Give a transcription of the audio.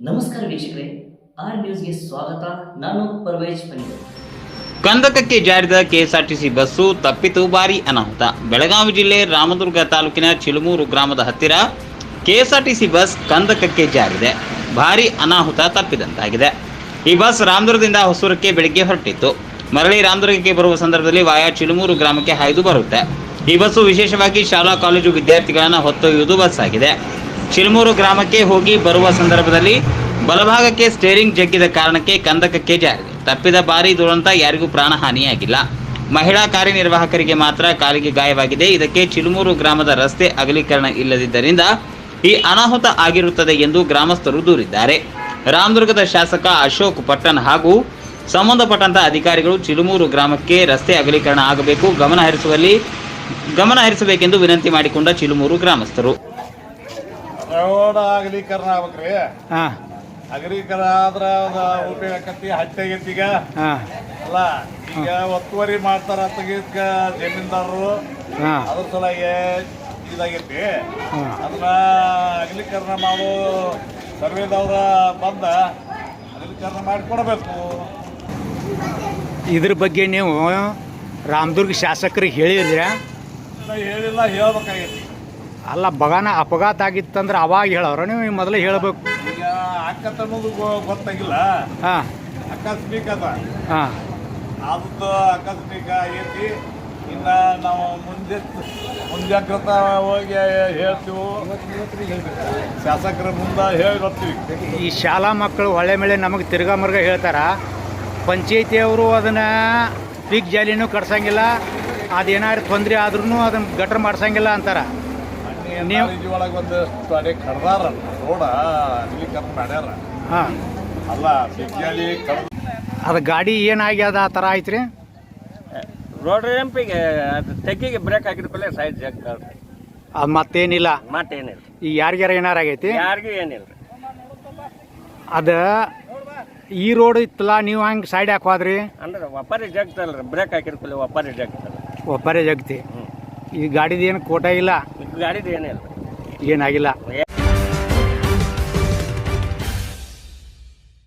ನಮಸ್ಕಾರ ವೀಕ್ಷಕರೇ ಆರ್ ನ್ಯೂಸ್ಗೆ ಸ್ವಾಗತ. ನಾನು ಪರ್ವೇಜ್ ಪನಿಗರ್ ಕಂದಕಕ್ಕೆ ಜಾರಿದ ಕೆಎಸ್ಆರ್ಟಿಸಿ ಬಸ್ಸು ತಪ್ಪಿತು ಭಾರಿ ಅನಾಹುತ. ಬೆಳಗಾವಿ ಜಿಲ್ಲೆ ರಾಮದುರ್ಗ ತಾಲೂಕಿನ ಚಿಲುಮೂರು ಗ್ರಾಮದ ಹತ್ತಿರ ಕೆಎಸ್ಆರ್ಟಿಸಿ ಬಸ್ ಕಂದಕಕ್ಕೆ ಜಾರಿದೆ. ಭಾರಿ ಅನಾಹುತ ತಪ್ಪಿದಂತಾಗಿದೆ. ಈ ಬಸ್ ರಾಮದುರ್ಗದಿಂದ ಹೊಸೂರಕ್ಕೆ ಬೆಳಿಗ್ಗೆ ಹೊರಟಿತ್ತು. ಮರಳಿ ರಾಮದುರ್ಗಕ್ಕೆ ಬರುವ ಸಂದರ್ಭದಲ್ಲಿ ವಾಯಾ ಚಿಲುಮೂರು ಗ್ರಾಮಕ್ಕೆ ಹಾಯ್ದು ಬರುತ್ತೆ. ಈ ಬಸ್ಸು ವಿಶೇಷವಾಗಿ ಶಾಲಾ, ಕಾಲೇಜು ವಿದ್ಯಾರ್ಥಿಗಳನ್ನು ಹೊತ್ತೊಯ್ಯುವುದು ಬಸ್ ಆಗಿದೆ ಚಿಲುಮೂರು ಗ್ರಾಮಕ್ಕೆ ಹೋಗಿ ಬರುವ ಸಂದರ್ಭದಲ್ಲಿ ಬಲಭಾಗಕ್ಕೆ ಸ್ಟೇರಿಂಗ್ ಜಗ್ಗಿದ ಕಾರಣಕ್ಕೆ ಕಂದಕಕ್ಕೆ ಜಾರಿದೆ. ತಪ್ಪಿದ ಬಾರಿ ದುರಂತ, ಯಾರಿಗೂ ಪ್ರಾಣಹಾನಿಯಾಗಿಲ್ಲ. ಮಹಿಳಾ ಕಾರ್ಯನಿರ್ವಾಹಕರಿಗೆ ಮಾತ್ರ ಕಾಲಿಗೆ ಗಾಯವಾಗಿದೆ. ಇದಕ್ಕೆ ಚಿಲುಮೂರು ಗ್ರಾಮದ ರಸ್ತೆ ಅಗಲೀಕರಣ ಇಲ್ಲದಿದ್ದರಿಂದ ಈ ಅನಾಹುತ ಆಗಿರುತ್ತದೆ ಎಂದು ಗ್ರಾಮಸ್ಥರು ದೂರಿದ್ದಾರೆ. ರಾಮದುರ್ಗದ ಶಾಸಕ ಅಶೋಕ್ ಪಟ್ಟಣ್ ಹಾಗೂ ಸಂಬಂಧಪಟ್ಟಂತ ಅಧಿಕಾರಿಗಳು ಚಿಲುಮೂರು ಗ್ರಾಮಕ್ಕೆ ರಸ್ತೆ ಅಗಲೀಕರಣ ಆಗಬೇಕು, ಗಮನ ಹರಿಸುವಲ್ಲಿ ಗಮನ ವಿನಂತಿ ಮಾಡಿಕೊಂಡ ಚಿಲುಮೂರು ಗ್ರಾಮಸ್ಥರು. ರೋಡ್ ಅಗಲೀಕರಣ ಆಗ್ಬೇಕ್ರಿ ಹಾಂ. ಅಗಲೀಕರಣ ಆದ್ರ ಅದ ಉಪಯೋಗ ಆಕತಿ ಹತ್ತಾಗೈತಿ ಈಗ ಹಾಂ. ಅಲ್ಲ ಈಗ ಒತ್ತುವರಿ ಮಾಡ್ತಾರ ತೆಗಿದ್ಕ ಜಮೀನ್ದಾರರು. ಹಾಂ. ಅದ್ರ ಸಲುವಾಗಿ ಇದಾಗೈತಿ. ಅದನ್ನ ಅಗಲೀಕರಣ ಮಾಡೋ ಸರ್ವೇದವ್ರ ಬಂದ ಅಗಲೀಕರಣ ಮಾಡಿಕೊಡ್ಬೇಕು ಇದ್ರ ಬಗ್ಗೆ ನೀವು ರಾಮದುರ್ಗ ಶಾಸಕರಿಗೆ ಹೇಳಿದ್ರೆ? ಹೇಳಿಲ್ಲ ಹೇಳ್ಬೇಕಾಗೈತಿ. ಅಲ್ಲ ಬಗಾನ ಅಪಘಾತ ಆಗಿತ್ತಂದ್ರೆ ಅವಾಗ ಹೇಳೋರು ನೀವು ಮೊದಲೇ ಹೇಳಬೇಕು. ಈಗ ಅಕ್ಕತ್ ಅನ್ನೋದು ಗೊ- ಗೊತ್ತಾಗಿಲ್ಲ. ಹಾಂ. ಆಕಸ್ಮಿಕ ಅದ. ಹಾಂ. ಅದು ಅಕಸ್ಮಿಕ ಆಗೈತಿ. ಇನ್ನ ನಾವು ಮುಂದೆ ಮುಂಜಾಗ್ರತಾ ಹೋಗಿ ಹೇಳ್ತೀವಿ. ಶಾಸಕರ ಮುಂದೆ ಹೇಳಿ ಬರ್ತೀವಿ ಈ ಶಾಲಾ ಮಕ್ಕಳು ಹೊಳೆ ಮೇಲೆ ನಮಗೆ ತಿರ್ಗಾ ಮರ್ಗ ಹೇಳ್ತಾರ ಪಂಚಾಯತಿಯವರು ಅದನ್ನು ಪೀಕ್ ಜಾಲಿನೂ ಕಟ್ಸಂಗಿಲ್ಲ ಅದೇನಾದ್ರು ತೊಂದರೆ ಆದ್ರೂ ಅದನ್ನು ಗಟ್ರ ಮಾಡ್ಸಂಗಿಲ್ಲ ಅಂತಾರ. ನೀವು- ಒಳಗೆ ಒಂದು ಕಡ್ದಾರ ರೋಡ ಅಗಲೀಕರಣ ಮಾಡ್ಯಾರ. ಹಾಂ. ಅಲ್ಲ ಕಡ್ದ ಅದು ಗಾಡಿ ಏನಾಗ್ಯದ ಆ ಥರ ಆಯ್ತು ರೀ ರೋಡ್ ರ್ಯಾಂಪಿಗೆ ಅದು ತೆಗ್ಗಿಗೆ ಬ್ರೇಕ್ ಹಾಕಿದ ಕೂಡಲೇ ಸೈಡ್ ಜಗ್ ಅದು ಮತ್ತೇನಿಲ್ಲ. ಮತ್ತೇನಿಲ್ಲ. ಈ ಯಾರಿಗಾರ ಏನಾರ ಆಗೈತಿ? ಯಾರಿಗೂ ಏನಿಲ್ಲ. ಅದ ಈ ರೋಡ್ ಇತ್ತಲ್ಲ ನೀವು ಹಂಗೆ ಸೈಡ್ ಯಾಕೆ ಹೋದ್ರಿ? ಅಂದ್ರೆ ಒಪ್ಪಾರಿ ಜಗ್ತಲ್ರಿ ಬ್ರೇಕ್ ಹಾಕಿದ ಒಪ್ಪಾರಿ ಒಪ್ಪರಿ ಜಗ್ತಲ್ಲ ಒಬ್ಬರೇ ಜಗ್ತಿ. ಈ ಗಾಡಿದೇನು ಕೋಟ ಇಲ್ಲ? ಗಾಡಿದು ಏನಿಲ್ಲ. ಏನಾಗಿಲ್ಲ.